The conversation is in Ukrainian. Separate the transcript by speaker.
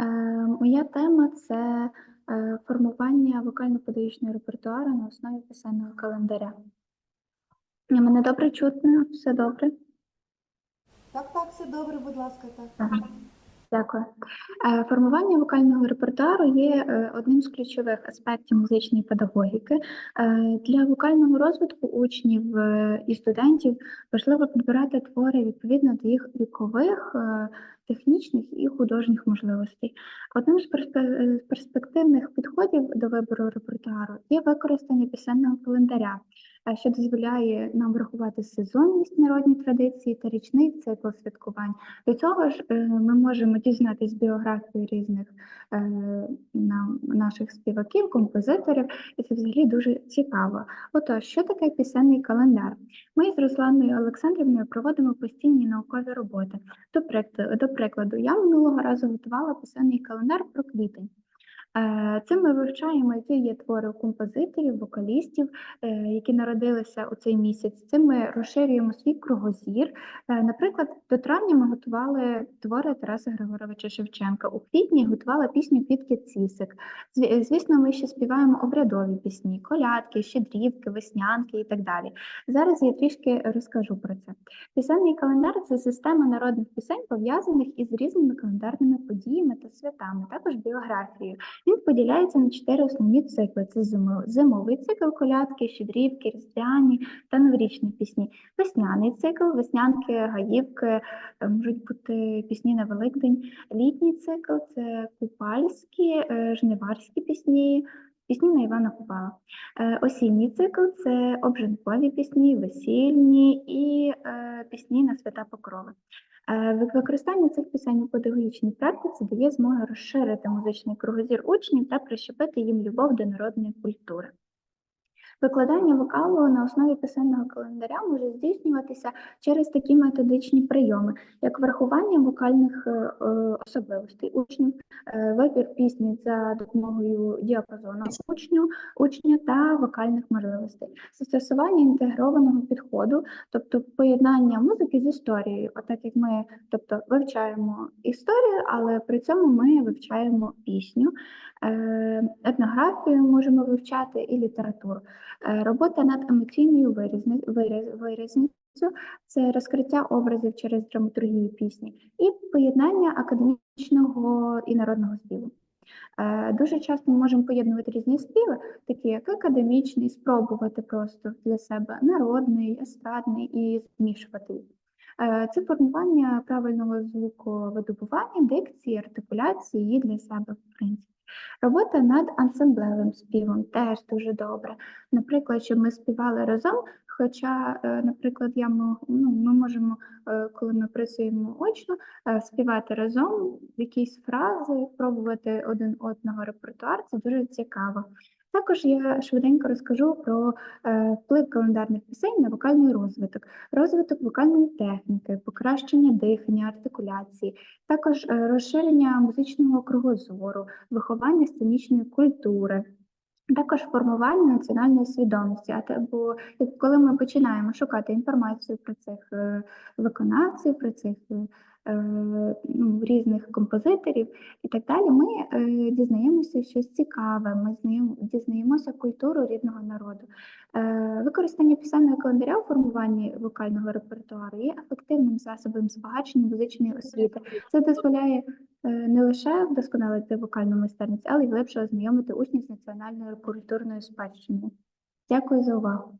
Speaker 1: Е, Моя тема це е, формування вокально-педагогічного репертуару на основі писального календаря. Мене добре чутно, все добре.
Speaker 2: Так, так, все добре, будь ласка, так.
Speaker 1: Ага. Дякую. Е, Формування вокального репертуару є е, одним з ключових аспектів музичної педагогіки. Е, Для вокального розвитку учнів і студентів важливо підбирати твори відповідно до їх вікових, технічних і художніх можливостей. Одним з перспективних підходів до вибору репертуару є використання пісенного календаря, що дозволяє нам врахувати сезонність народні традиції та річний цикл святкувань. До цього ж е, ми можемо дізнатись біографію різних е, нам- наших співаків, композиторів, і це взагалі дуже цікаво. Отож, що таке пісенний календар? Ми з Русланою Олександрівною проводимо постійні наукові роботи. До прикладу, я минулого разу готувала писемний календар про квітень. Е, Цим ми вивчаємо, які є твори композиторів, вокалістів, е, які народилися у цей місяць. Цим ми розширюємо свій кругозір. Е, Наприклад, до травня ми готували твори Тараса Григоровича Шевченка. У квітні готувала пісню Квітки Цісик. Звісно, ми ще співаємо обрядові пісні, колядки, щедрівки, веснянки і так далі. Зараз я трішки розкажу про це. Пісенний календар це система народних пісень, пов'язаних із різними календарними подіями та святами, також біографією. Він поділяється на чотири основні цикли: це зимовий цикл, колядки, щедрівки, різдвяні та новорічні пісні. Весняний цикл, веснянки, гаївки, е, можуть бути пісні на Великдень. Літній цикл це купальські, е, жниварські пісні. Пісні на Івана Купала. Е, Осінній цикл це обжинкові пісні, весільні і пісні на свята Покрови. Використання цих пісень у педагогічній практиці дає змогу розширити музичний кругозір учнів та прищепити їм любов до народної культури. Викладання вокалу на основі писемного календаря може здійснюватися через такі методичні прийоми, як врахування вокальних е, е, особливостей. Учнів, е, вибір пісні за допомогою діапазону учню, учня та вокальних можливостей, застосування інтегрованого підходу, тобто поєднання музики з історією, отак як ми тобто, вивчаємо історію, але при цьому ми вивчаємо пісню, етнографію можемо вивчати і літературу. Е, Робота над емоційною виразністю це розкриття образів через драматургію пісні і поєднання академічного і народного співу. Е, Дуже часто ми можемо поєднувати різні співи, такі як академічний, спробувати просто для себе народний, естрадний і змішувати їх. Е, Це формування правильного звуковидобування, дикції, артикуляції для себе, в принципі. Робота над ансамблевим співом теж дуже добре. Наприклад, щоб ми співали разом. Хоча, е, наприклад, я ну, ми можемо, е, коли ми працюємо очно, е, співати разом якісь фрази, пробувати один одного репертуар. Це дуже цікаво. Також я швиденько розкажу про е, вплив календарних пісень на вокальний розвиток, розвиток вокальної техніки, покращення дихання, артикуляції, також е, розширення музичного кругозору, виховання сценічної культури. Також формування національної свідомості. Бо коли ми починаємо шукати інформацію про цих е, виконавців, про цих ну, різних композиторів і так далі, ми е, дізнаємося щось цікаве, ми дізнаємося культуру рідного народу. Е, Використання писального календаря у формуванні вокального репертуару є ефективним засобом збагачення музичної освіти. Це дозволяє е, не лише вдосконалити вокальну майстерність, але й глибше ознайомити учнів з національною культурною спадщиною. Дякую за увагу.